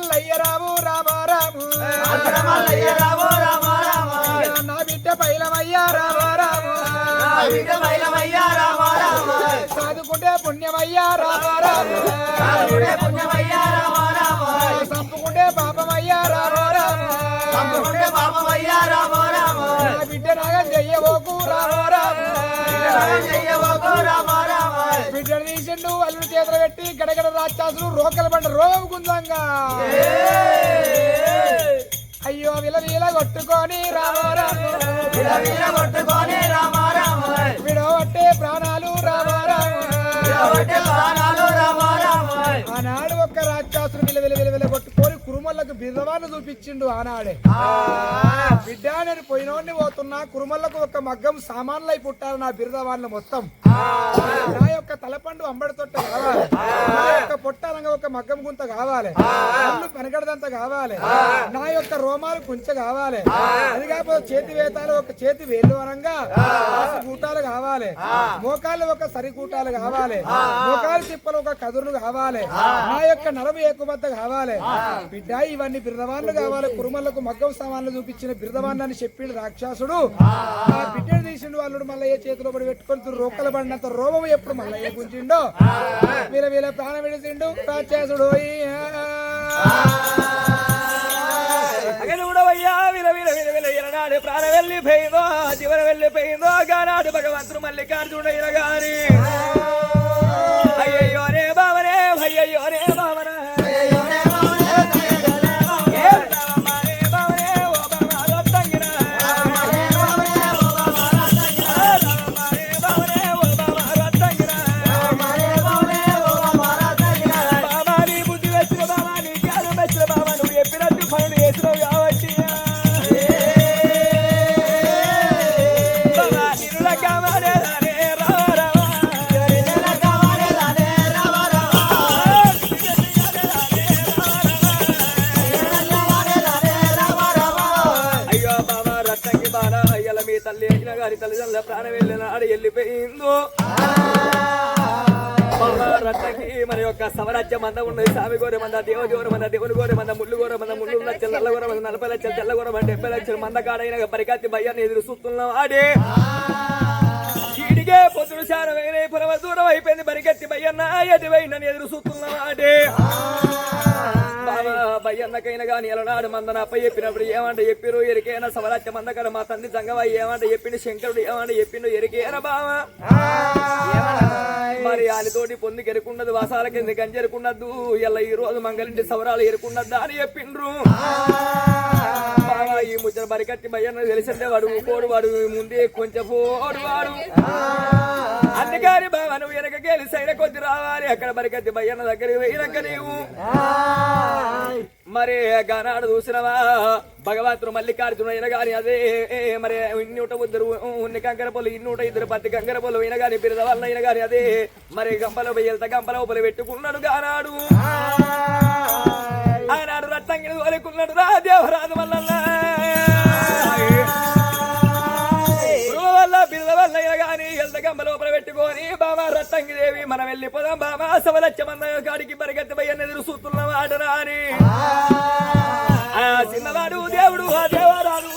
మల్లయ్య రాము రామారాము మల్లయ్య రామో రామ రామ. నా బిడ్డ పైలమయ్యా రామ రామ. చదువుకుంటే పుణ్యమయ్యా కాలుడే పుణ్యమయ్య రామ రామ రామ బిడ్డను తీసిండు అల్లుడు చేతులు పెట్టి గడగడ రాక్షసులు రోకల బండ రోగం గుంజంగా అయ్యో విల వీల కొట్టుకొని రామారాము రామ. రామ విడవట్టే ప్రాణాలు రామారాము బిర్రవాన్ని చూపించిండు ఆనాడే. బిడ్డ నేను పోయినోడిని పోతున్నా కురుమల్లకు ఒక మగ్గం సామాన్లు అయి పుట్టారు నా బిర్రవాళ్ళు మొత్తం. నా యొక్క తలపండు అంబడి తొట్ట కావాలి. నా యొక్క పొట్టాలంగా ఒక మగ్గం గుంత కావాలి. కళ్ళు పెనగడదంత కావాలి. నా యొక్క రోమాలు కుంచ కావాలి. అది కాకపోతే చేతి వేతాలు ఒక చేతి వేలు కూటాలు కావాలి. మోకాళ్ళు ఒక సరి కావాలి. మోకాలు తిప్పలు ఒక కదురులు కావాలి. నా యొక్క నరము ఏకుబద్ద కావాలి. బిడ్డ ఇవన్నీ బిర్దవాన్లు కావాలి. కురుమలకు మగ్గం సామాన్లు చూపించిన బిర్దవాన్ అని చెప్పిండు రాక్షసుడు. ఆ బిడ్డను తీసిండు వాళ్ళు మల్లయ్య చేతిలో పడి పెట్టుకొని రోకలు పడినంత రోమం ఎప్పుడు మల్లయ్య గుంచిండో వీళ్ళ వీళ్ళ ప్రాణం విడిచిండు రాక్షసుడు. అగలు ప్రాణ వెళ్ళిపోయిందో జీవన వెళ్ళిపోయిందో గానాడు భగవంతుడు మల్లికార్జునైన గారి ఉన్నది. సామి గోరె మంద దేవ గోరె మంద దేవుని గోరె మంద ముళ్ళు గోరమంద ముళ్ళు లక్షలు నల్ల గోరె మంద నలభై లక్షలు తెల్ల గోరె మంద డెబ్బై లక్షలు మంద కాడైన పరికాతి భయాన్ని ఎదురు చూస్తున్నాం. ఆడే. చీడిగే పొద్దుడు వేరే పురవ దూరం అయిపోయింది. పరిగెత్తి భయ్యన్న నన్ను ఎదురు చూస్తున్నాం. ఆడే. బాబా భయ్యన్నకైనా కానీ ఎలనాడు మందన అప్ప చెప్పినప్పుడు ఏమంట చెప్పిరు? ఎరికేనా సవరాజ్య మందకర మా తండ్రి జంగవ ఏమంట చెప్పిండు? శంకరుడు ఏమంట చెప్పిండు? ఎరికేనా బావా? మరి ఆయనతోటి పొంది ఎరుకున్నది వాసాల కింద గంజెరుకున్నద్దు. ఇలా ఈ రోజు మంగళింటి సవరాలు ఎరుకున్నద్దా అని చెప్పిండ్రు. బావా ఈ ముచ్చట బరికట్టి భయ్యన్న తెలిసిందే వాడు ఊకోడు వాడు ముందే కొంచెం పోడు వాడు. అందుకని బావను నువ్వు వెనక గెలిసైన కొద్ది రావాలి. అక్కడ బరికత్తి భయ్యన్న దగ్గరికి పోయినాక నీవు. మరి గనాడు చూసినవా? భగవంతుడు మల్లికార్జున అయిన గాని అదే. ఏ, మరి ఇన్నూట ఇద్దరు ఉన్ని కంకర పొలు ఇన్నూట ఇద్దరు పత్తి కంకర పొలు అయిన గాని బిరద వల్ల అయిన గాని అదే. మరి గంపలో వెయ్యలత గంపలో పొలు పెట్టుకున్నాడు గానాడు. ఆనాడు రత్తంగిని తోలుకున్నాడు రా దేవరాజు వల్ల పెట్టుకొని బామా రత్తంగి దేవి మనం వెళ్ళిపోదాం బామా సవలచ్చమన్న కాడికి పరిగెత్తి పోయని ఎదురు చూస్తున్నాం ఆడరా అని ఆ చిన్నవాడు దేవుడు ఆ దేవరాడు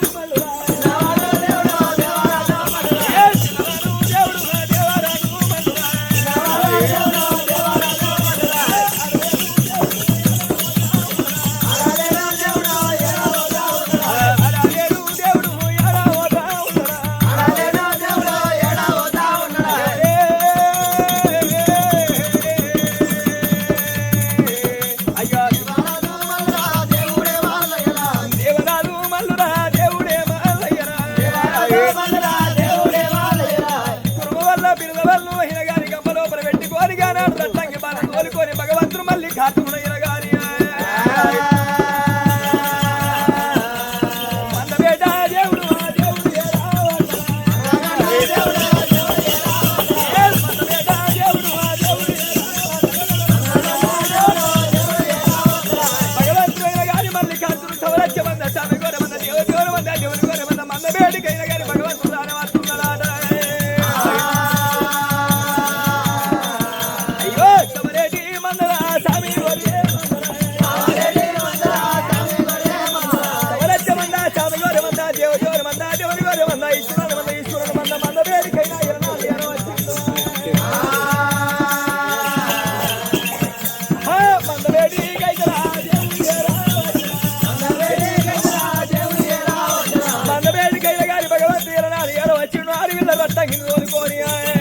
காட்சி நாரியில் வெட்டகின்றோம் கோரியாயே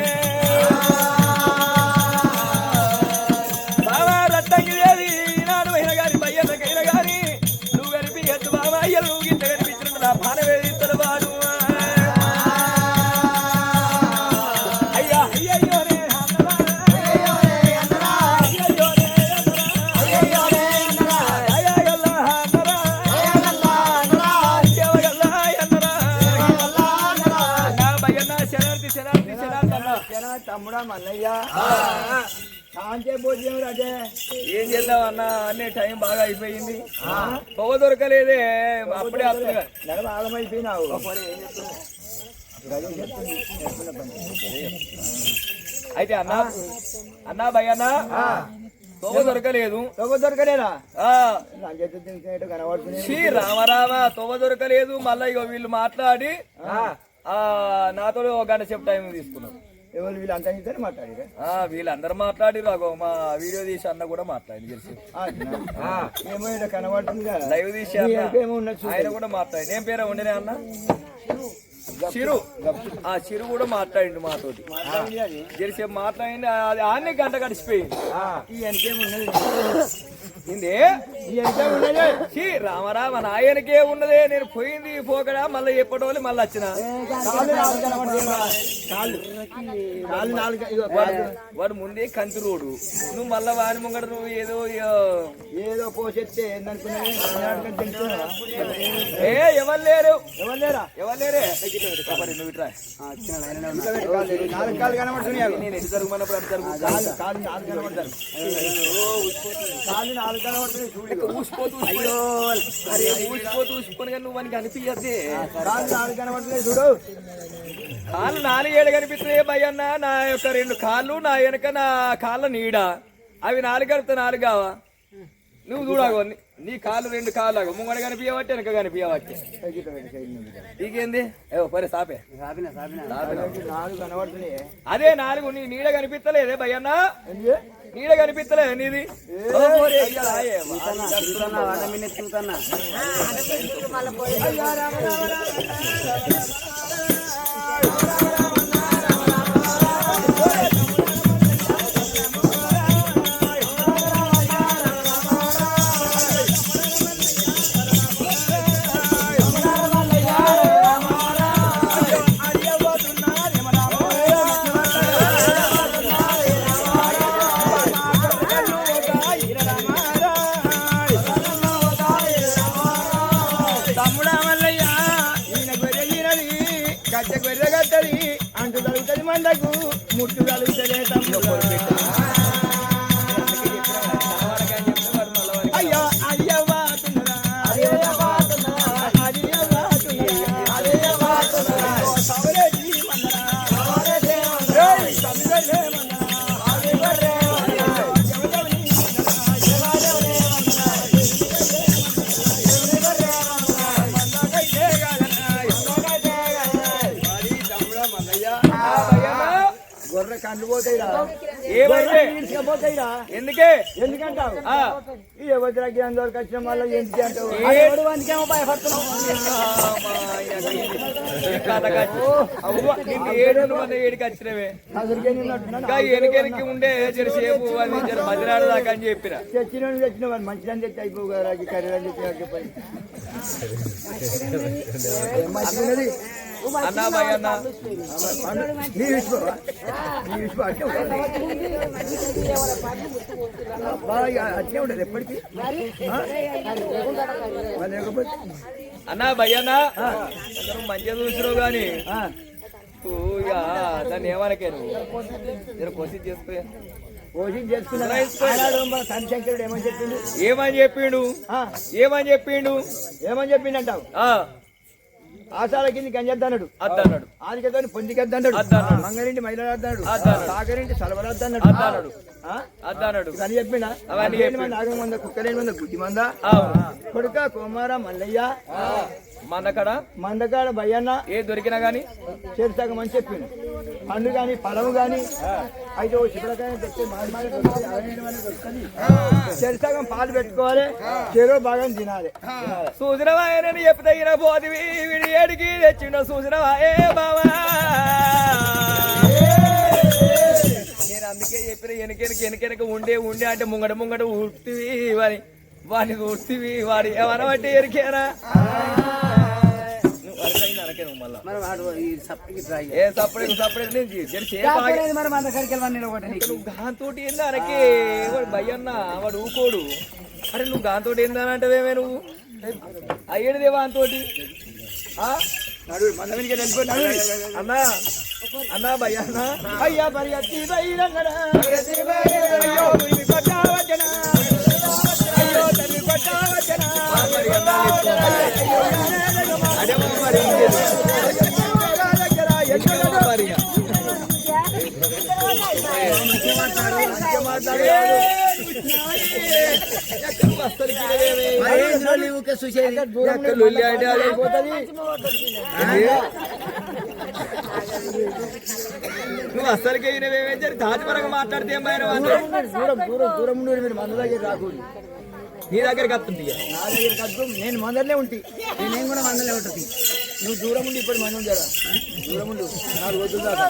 రాజే. ఏం చేద్దాం అన్న అన్ని టైం బాగా అయిపోయింది. పొగ దొరకలేదే అప్పుడే. నడవ ఆగమైపోయినావు. అయితే అన్న అన్నా భయ్ అన్న పొగ దొరకలేదు. తొగ దొరకలేదా? రామరామ తొగ దొరకలేదు. మళ్ళా ఇగో వీళ్ళు మాట్లాడి నాతో ఒక గంట సేపు టైం తీసుకున్నాం. ఎవరు వీళ్ళు అంతా ఇద్దరు మాట్లాడారు వీళ్ళందరూ మాట్లాడి రాగో మా వీడియో తీసి అన్న కూడా మాట్లాడి తెలిసి. ఏమో ఇక్కడ కనబడుతుంది కదా లైవ్ తీసి ఆయన కూడా మాట్లాడి నేను పేరు ఉండనే అన్న? చిరు. ఆ చిరు కూడా మాట్లాడిండు మాతోటి. జరిసేపు మాట్లాడింది అది ఆన్నే గంట గడిచిపోయింది. ఈ వెనకేమున్నది ఇందే ఛీ, రామరామ నాయనకే ఉన్నదే నేను పోయింది పోకడా మళ్ళీ ఎప్పటి వాళ్ళు మళ్ళీ వచ్చిన కనబడుతుంది వాడు ముందే కంతి రోడ్డు నువ్వు మళ్ళా వాని ముంగడ నువ్వు ఏదో ఏదో పోసెత్తే ఏ ఎవరు లేరు ఎవరు లేరా ఎవరు లేరే నువ్వు ఇట్రా. నేను ఎటు జరుగుమన్నప్పుడు అటు జరుగు నాలుగు చూడు ఇగో. ఊసిపోతూ అయ్యో అరే ఊసిపోతూ ఊసిపోను కానీ నువ్వు వానికి అనిపించద్దే కాళ్ళు నాలుగు కనబడుతున్నాయి చూడు. కాళ్ళు నాలుగేళ్ళు కనిపిస్తున్నాయి భయన్న నా యొక్క రెండు కాళ్ళు నా వెనక నా కాళ్ళ నీడ. అవి నాలుగు కడితే నాలుగు కావా? నువ్వు చూడగో నీ- కాళ్ళు రెండు కాళ్ళు ఆగు. ముంగడ కనిపించబట్టి వెనక కనిపించబట్టి నీకేంది ఏ పరే సాపే. అదే నాలుగు నీ నీడ కనిపిస్తలేదే భయన్న? నీడ కనిపిస్తలే నీది ఓ కండ్లు పోతాయిరా. ఏమైంది? పోతాయిరా. ఎందుకే? ఎందుకంటావు? ఆ, ఈ యువతలకి అందరికి వచ్చిన మళ్ళీ ఎందుకు అంటావు? భయపడుతున్నావు? ఏడు మంది ఏడికి వచ్చినవే. ఇంకా ఉండే జరసేపు అది జర మదిరాడు దాకా అని చెప్పిన తెచ్చిన వాడు మంచిదని తెచ్చి అయిపోవు కదా తెచ్చిన చెప్పండి మంచిది అన్నా ఎప్పటికీ? మరి లేకపోతే అన్నా మంచిగా చూసినావు ఇక దాన్ని ఏమనకే నువ్వు కొసి చేసుకో భోజనం చేసుకున్నాను ఆనాడు మన శంకరుడు ఏమని చెప్పిండు ఏమని చెప్పిండు ఆ, ఏమని చెప్పిండు ఏమని చెప్పిండంటావు ఆ ఆశాల కింద గంజెద్దన్నాడు అద్దన్నాడు. ఆదికెద్దని పొందికెద్దన్నాడు. అద్దన్నాడు. మంగరింటి అద్దన్నాడు. సాగరింటి సలవరద్దన్నాడు అద్దన్నాడు. అద్దన్నాడు. అని చెప్పినా? అవన్నీ మంద నాగం మంద కుక్కలేని మంద గుడ్డి మంద కొడుక కుమార మల్లయ్య? మందకడ? మందకాడ భయ్యన్న ఏ దొరికినా గాని? అని చెప్పిండు. పండు గాని ఫలము గాని అయితే. చెరుసగం పాలు పెట్టుకోవాలి చెరువు భాగం తినాలి. సూచనవాయనని చెప్తగిన పోతివి వీడి ఏడికి తెచ్చిండ సూచనవాయే బావా. నేను అందుకే చెప్పిన వెనకెనక వెనకెనక ఉండే ఉండే అంటే ముంగట ముంగట ఉట్టివి వాని వానికి ఉట్టివి వాడి ఏమన్నా బట్టి ఎరికేనా నువ్వు నువ్వు మళ్ళా ఏ సపరేట్ సపరేట్ నేను తెలిసి ఏ బాగా. నువ్వు దాంతోటి ఏందా అనకే? వాడు భయన్న వాడు ఊకోడు. అరే నువ్వు దాంతో ఏందా అంటవేమే నువ్వు? అయ్యేది దేవా అంతోటి. ఆ? నడు మంద వెనుక వెళ్ళిపో, నడు. అన్నా అన్నా భయ్యన్నా. అయ్యా పరిగెత్తి బయలంగడా నువ్వు అసలుకి అయినవేమేం సరే తాజ్మరంగా మాట్లాడితే ఏమైనా దూరం దూరం దూరం నుండి మీరు మన దగ్గర రాకూడదు నీ దగ్గరికి వస్తుంది నా దగ్గర కద్దు నేను మందలే ఉంటి నేను కూడా మందలే ఉంటుంది నువ్వు దూరం ఉండి ఇప్పుడు మనం జర దూరం ఉండు నాలుగు రోజులు దాకా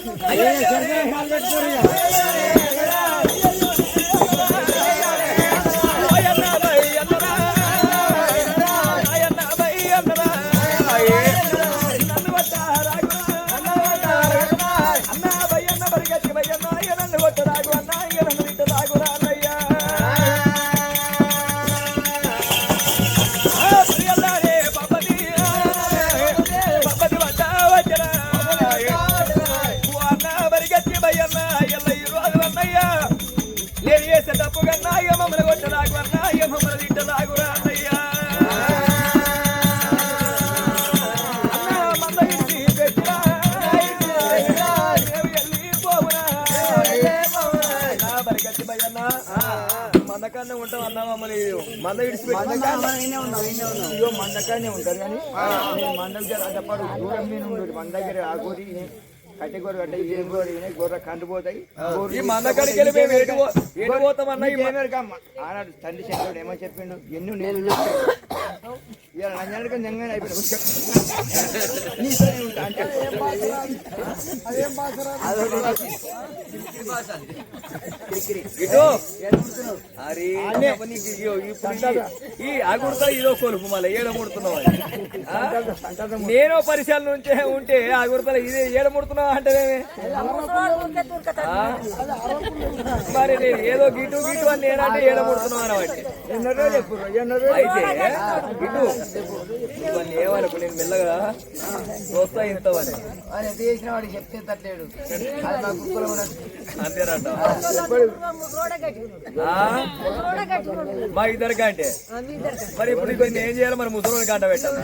ఉన్నాం ఇదిగో మందకానే ఉంటారు కానీ మంద దగ్గర అడ్డపడు దూరం మీద మన దగ్గర ఆ గోరి కట్టె గోరు కట్ట ఏం గోరు గొర్రె ఈ వెళ్ళి పోతామన్నా ఆనాడు తండ్రి చెప్పాడు ఏమో చెప్పిండు. ఎన్ని నేను ఇలా జంగని అయిపోయింది. నీతోనే ఉంటా అంటే. ఈ- అగుడుతా ఇదో కొలుపు మళ్ళీ ఏడ ముడుతున్నావు అని. ఆ? నేను పరిశీలన నుంచే ఉంటే అగుడుతా ఇది ఏడ ముడుతున్నావు అంటే మరి నేను ఏదో గిటు గిటు అని నేనంటే ఏడ ముడుతున్నావు అనబట్టి ఎన్నో రోజులు ఎప్పుడు ఎన్నో రోజులు అయితే ఇటు ఇవన్నీ ఏమనుకో నేను మెల్లగా ఆయన ఎంత చేసిన వాడు చెప్తే తట్టలేడు. అది నా కుక్కలో అంతేనంట. మా ఇద్దరికి అంటే? మరి ఇప్పుడు ఇప్పుడు నేను ఏం చేయాలి? మరి ముసలోని కంట పెట్టాలి?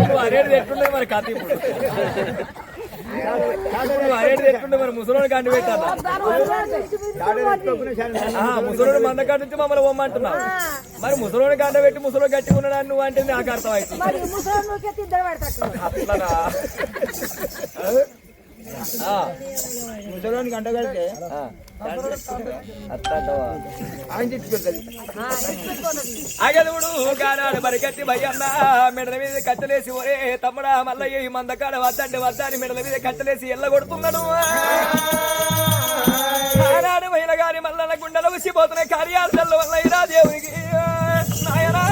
నువ్వు అనేది ఎట్టుండే మరి కథ ఇప్పుడు? ముసలోని కంట పెట్టాలి? ముసలోని మంద కాడ నుంచి మమ్మల్ని పొమ్మంటున్నావు. మరి ముసలోని కంట పెట్టి ముసలో గట్టిగా ఉన్నాడని నువ్వు అంటే నాకు అర్థం అవుతుంది ముసలోని గంట కడితే? ఆయన తెచ్చిపెడతాది అగదుడు గానాడు మరికత్తి భయ్యన్న మెడల మీద కట్టలేసి ఒరే తమ్ముడా మల్లయ్య ఈ మందకాడ వద్దంటే వద్దని మెడల మీద కట్టలేసి ఎల్ల కొడుతున్నాడు ఆనాడు మహిళ గాని మల్లన్న గుండెలు ఉసిపోతున్న కార్యాలయాల వల్ల ఇరా దేవునికి. నాయనా!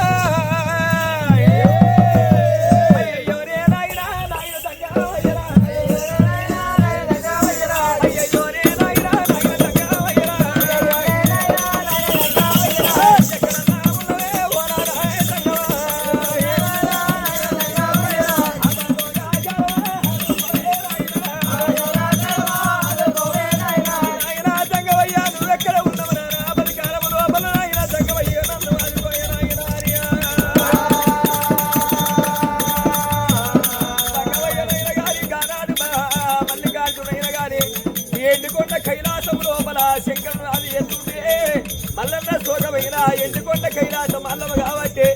కైలాసం అల్లమ కాబట్టి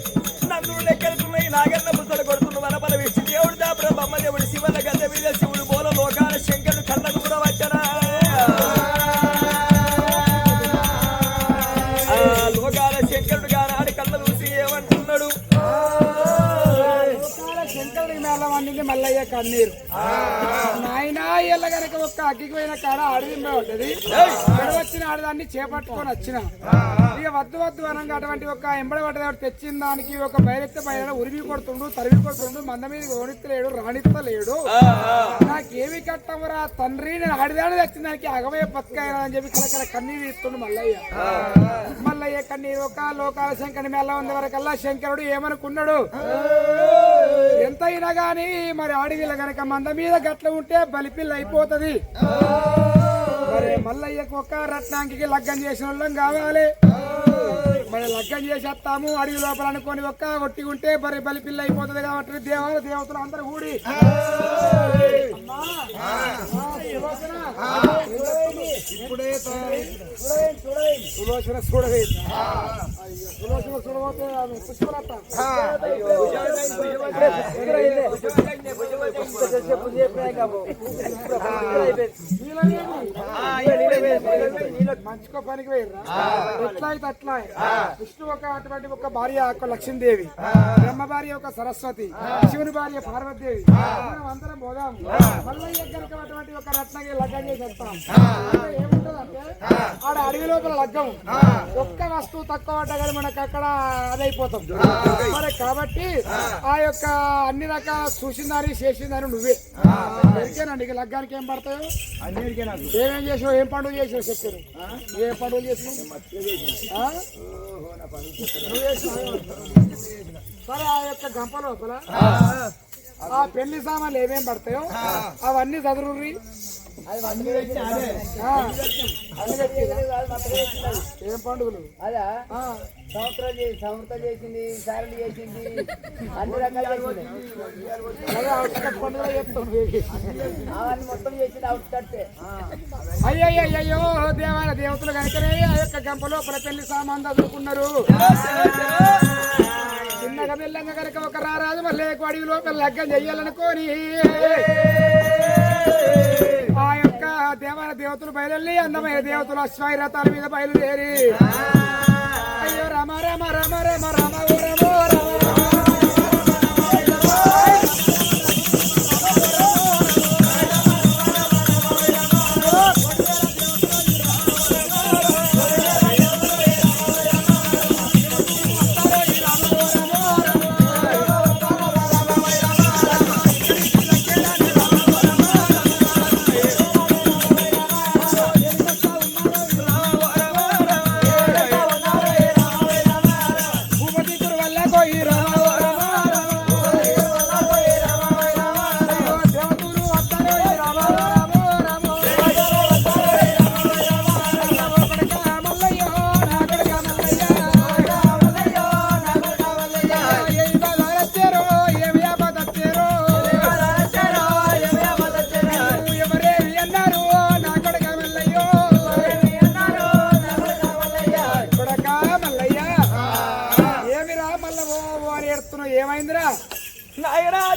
నందుడు లెక్కలున్నాయి నాగన్న పుస్తలు కొడుతున్న వనపల విష్ణు దేవుడు దాపుర బొమ్మ దేవుడు శివల గద్ద మీద శివుడు బోల లోకాల శంకరుడు కళ్ళకు కూడా వచ్చనా లోకాల శంకరుడు గానాడి కళ్ళ చూసి ఏమంటున్నాడు? మల్లయ్య కన్నీరు. నాయనా ఇళ్ళ గనక ఒక్క అగ్గికి పోయిన కాడ అడవి ఉంటది వచ్చిన ఆడదాన్ని చేపట్టుకొని వచ్చిన. ఇక వద్దు వద్దు అనగా అటువంటి ఒక ఎంబడి పడ్డదాడు తెచ్చిన దానికి ఒక బయలెత్తే బయట ఉరిమి కొడుతుండు తరిమి కొడుతుండు మంద మీద ఓనిత్తలేడు రాణిత్తలేడు నాకేమి కట్టమురా తండ్రి నేను ఆడిదాడు తెచ్చిన దానికి అగవయ బతకాయరా అని చెప్పి కలకల కన్నీరు ఇస్తుండు మల్లయ్య. మల్లయ్య కన్నీరు ఒక లోకాల శంకరుని మెల్ల ఉంది వరకల్లా శంకరుడు ఏమనుకున్నాడు? ఎంతైనా గాని మరి ఆడవిల్ల గనక మంద మీద గట్ల ఉంటే బలిపిల్ల అయిపోతది. మల్లయ్యకు ఒక రత్నాంకికి లగ్గం చేసిన వాళ్ళం కావాలి. మరి లగ్గం చేసేస్తాము అడవి లోపల అనుకొని ఒక్క ఒట్టి ఉంటే మరి బలిపిల్ల అయిపోతది కాబట్టి దేవాల దేవతలు అందరూ కూడి ఇప్పుడే చూడవే మంచుకో పనికి పోయిర్రా ఎట్లా అయితే అట్లా విష్ణు ఒక అటువంటి ఒక భార్య ఒక లక్ష్మీదేవి బ్రహ్మ భార్య ఒక సరస్వతి శివుని భార్య పార్వతీదేవి. మనం అందరం పోదాం. మళ్ళీ కనుక అటువంటి ఒక రత్నకి లగ్గం చేసి వస్తాం ఏముంటదంటే ఆడ అడవి లోపల లగ్గం. ఒక్క వస్తువు తక్కువ కానీ మనకు అక్కడ అదైపోతాం మరి కాబట్టి ఆ. యొక్క అన్ని రకాల చూసిందని చేసిందని నువ్వే. ఎరికేనండి ఇక లగ్గానికి ఏం పడతాయో? నాకు. ఏమేం చేసావు ఏం పండుగ చేసావు చెప్పారు ఏ పండుగ చేసినావా? సరే ఆ యొక్క గంప లోపల ఆ. పెళ్ళి సామాన్లు ఏమేం పడతాయో అవన్నీ చదువుర్రి. ఏం పండుగలు? అదా? సంవత్సరం చేసి చేసింది సారలు చేసింది అన్ని రకాలు మొత్తం చేసింది అవుట్ కట్టే అయ్యయ్యో దేవాల దేవతలు కనుకనే ఆ యొక్క గంప లోపల పెళ్ళి సామాన్ చదువుకున్నారు చిన్నగా మెల్లంగా కనుక ఒక రారాజు మళ్ళీ అడవి లోపల లగ్గం చెయ్యాలనుకోని. ఆ యొక్క దేవాల దేవతలు బయలుదేరి అందమైన దేవతలు అశ్వాయి రథాల మీద బయలుదేరి. అయ్యో రామ రామ రామ రామ రామ రామ.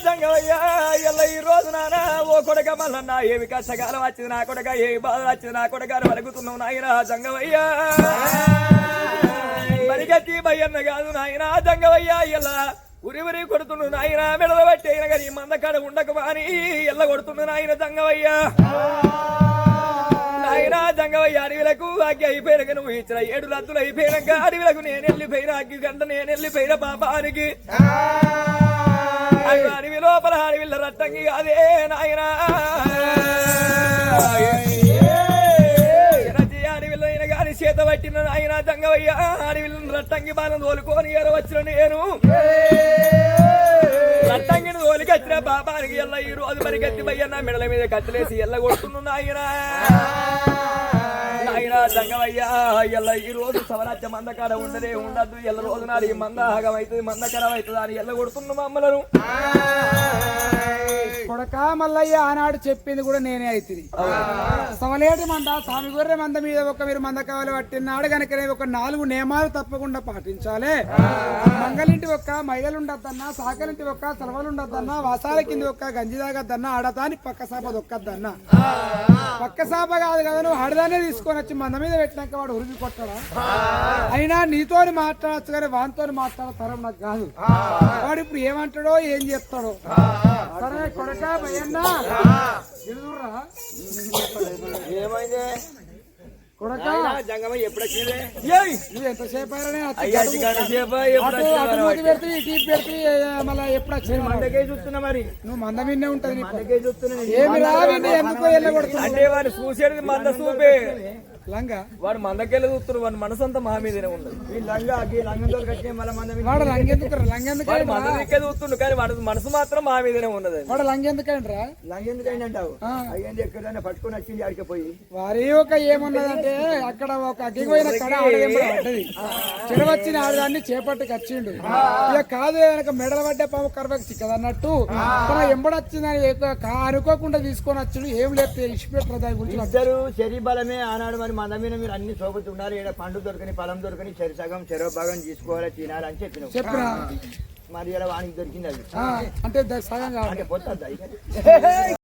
జంగవయ్యా ఎల్ల ఈ రోజు నానా ఓ కొడక మల్లన్న ఏమి కష్టకాలం వచ్చింది నా కొడక ఏ బాధ వచ్చింది నా కొడక అని నాయన జంగవయ్యా. మరిగతి భయన్న కాదు నాయనా జంగవయ్యా ఇలా ఉరి ఉరి కొడుతుండు నాయన మెడల బట్టి అయినా కానీ మందకాడ ఉండకు అని ఎల్ల కొడుతుండు నాయన జంగవయ్యా. నాయన జంగవయ్య అడవిలకు అగ్గి అయిపోయినాక నువ్వు ఇచ్చిన ఏడు రద్దులు అయిపోయినాక అడవిలకు నేను వెళ్ళిపోయిన అగ్గి గంట నేను వెళ్ళిపోయిన పాపానికి. అడివి లోపల అడవిల రట్టంగి అదే నాయనా చేత పట్టిన ఆయన జంగవయ్య అడవిలను రట్టంగి బాలను తోలుకొని ఎర నేను రట్టంగిని తోలికొచ్చిన బాబానికి ఎల్ల ఈ రోజు మరి గట్టి బయ్యన్న మెడల మీద కట్టలేసి ఎల్ల కొడుతున్నా నాయన నాయన జంగవయ్య ఎల్ల ఈ రోజు సవరాజ్య మందకాడ ఉండదే ఉండద్దు. ఎల్ల రోజు నాడు ఈ మంద ఆగం అవుతుంది మందకరం అవుతుంది అని ఎల్ల కొడుతున్న మమ్మలను కొడక మల్లయ్య ఆనాడు చెప్పింది కూడా నేనే అవుతుంది సమలేటి మంట స్వామి గొర్రె మంద మీద ఒక మీరు మంద కావాలి పట్టినాడు కనుకనే ఒక నాలుగు నియమాలు తప్పకుండా పాటించాలి. మంగళింటి ఒక్క మహిళలు ఉండద్దన్నా సాకలింటి ఒక్క సెలవులు ఉండద్దన్నా వసాల కింది ఒక్క గంజి తాగద్దన్నా ఆడదాని పక్క సాప దొక్కద్దన్నా. పక్క సాప కాదు కదా నువ్వు ఆడదానే తీసుకొని వచ్చి మంద మీద పెట్టినాక వాడు ఉరిగి కొట్టడా? అయినా నీతోని మాట్లాడచ్చు కానీ వానితో మాట్లాడే తరం నాకు కాదు. వాడు ఇప్పుడు ఏమంటాడో ఏం చేస్తాడో సరే కొడక ఏమైంది? జంగమ వచ్చింది ఎంతసేపు మళ్ళీ ఎప్పుడు వచ్చి మందకే చూస్తున్నా మరి. నువ్వు మంద మిన్నే ఉంటది ఏమి రావిండి ఎందుకో వెళ్ళగొడుతున్నావు? అంటే వాడు చూసేది మంద చూపే లంగా. వాడు మందకెళ్ళి చూస్తున్నారు వాడి మనసు అంతా మా మీదనే ఉన్నది ఈ లంగా ఈ లంగంతో కట్టే మళ్ళీ మంద మీద వాడు లంగెందుకు లంగెందుకు వాడు చూస్తుండు కానీ వాడి మనసు మాత్రం మా మీదనే ఉన్నది. వాడు లంగెందుకంట్రా లంగెందుకైనా అంటావు అయ్యింది ఎక్కడైనా పట్టుకొని వచ్చింది ఆడికి పోయి. వారి ఒక ఏమున్నదంటే అక్కడ ఒక అగ్గిపోయిన కడ పడ్డది. చెడవచ్చిన ఆడదాన్ని చేపట్టుకు వచ్చిండు ఇక కాదు వెనక మెడల పడ్డే పాము కరవకు చిక్కదన్నట్టు. తన ఎంబడొచ్చిందని అనుకోకుండా తీసుకొని వచ్చిండు. ఏం లేదు ఇష్టపెట్టరు దాని గురించి ఇద్దరు చెరి బలమే ఆనాడు మరి మంద మీద మీరు అన్ని సోపుతున్నారు ఈడ పండు దొరకని పొలం దొరకని చెరి సగం చెరవ భాగం తీసుకోవాలి తినాలి అని చెప్పిన. మరి ఇలా వానికి దొరికింది అది. అంటే సగం పొత్తద్దా?